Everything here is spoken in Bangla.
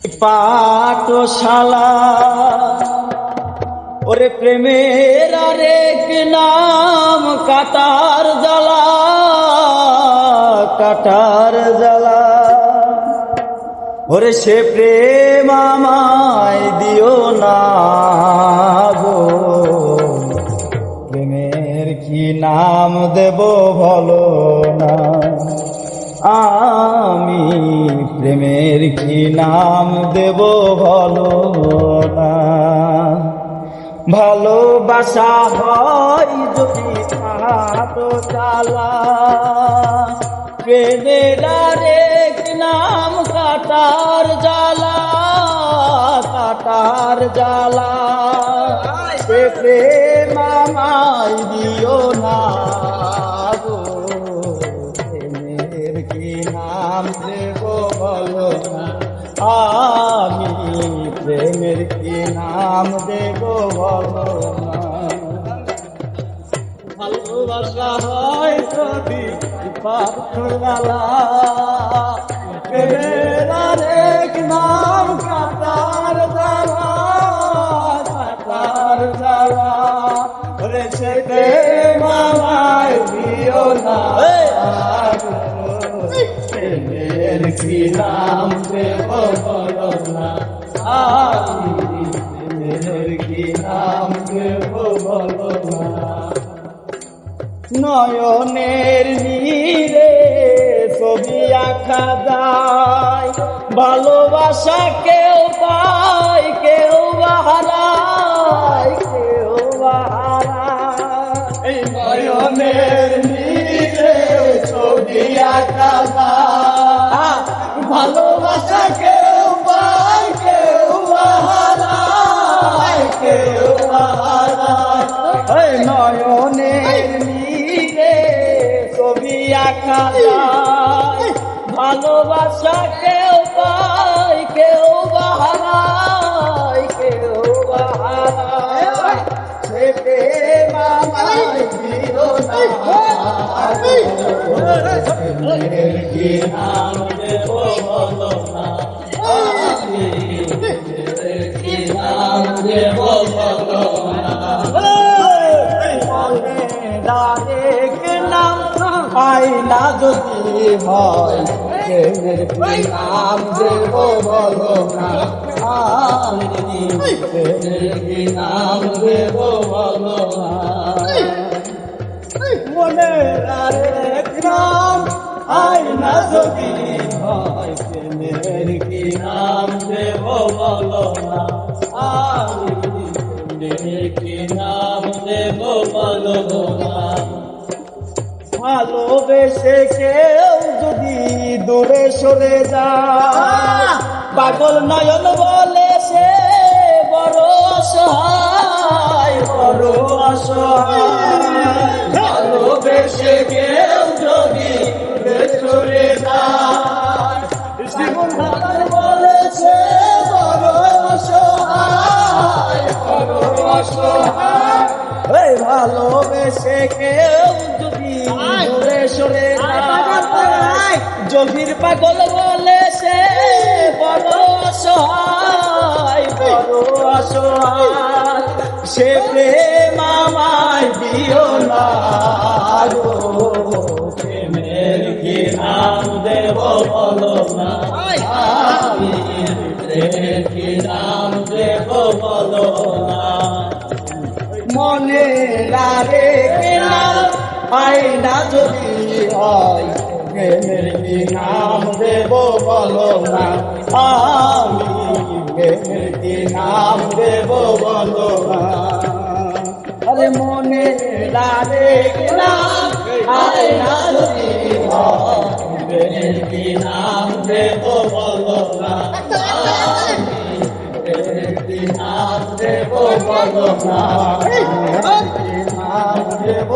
পাঠশালা। ওরে প্রেমের আরেক নাম, কাটার জ্বালা কাটার জ্বালা। ওরে সে প্রেম আমায় দিও না গো। প্রেমের কি নাম দেব বলো না। আমি প্রেমের কি নাম দেব বলো না? ভালোবাসা হয় যদি তো চালা। প্রেমের আরেক নাম কাটার জ্বালা কাটার জ্বালা। প্রেম আমায় দিও না। প্রেমের কি নাম দেব ভালোবাসা হয় যদি পাথরওয়ালা। প্রেমের আরেক নাম কাতার কাতার সে আমায় দিও না। প্রেমের কি নাম দেব বলো না। নয়নের নীরে ছবি আঁকা যায় ভালোবাসা আঁকা যায় ভালোবাসা কেউ পায় কেউ বাহারায় কেউ বাহারায় সে প্রেম আমায় দিও না ডাক নাম আইনা যদি হয় নাম দেব বলো না নাম দেব বলো না মনে আরেক নাম আইনা যদি হয় প্রেমের কি নাম দেব বলো না কি নাম দেব বলো না ভালোবেসে কেউ যদি দূরে সরে যায়। পাগল নয়ন বলে সে বড় অসহায় বড় অসহায়। ভালোবেসে কেউ যদি দূরে সরে যায়। জীবন ভালো বলেছে বড় অসহায় বড় অসহায়। ভালোবেসে কেউ যোগীর পাগল বলে সে বড় অসহায় বড় অসহায়। সে প্রেম আমায় দিও না গো প্রেমের কি নাম দেব বলো না। প্রেমের কি নাম দেব বলো না। মনে লাগে নাম আইনা যদি হয়। প্রেমের কি নাম দেব বলো না আমি প্রেমের কি নাম দেব বলো না আরে মনে লাগে আইনা যদি হয় প্রেমের কি নাম দেব বলো না প্রেমের দেব বলো না নাম দেব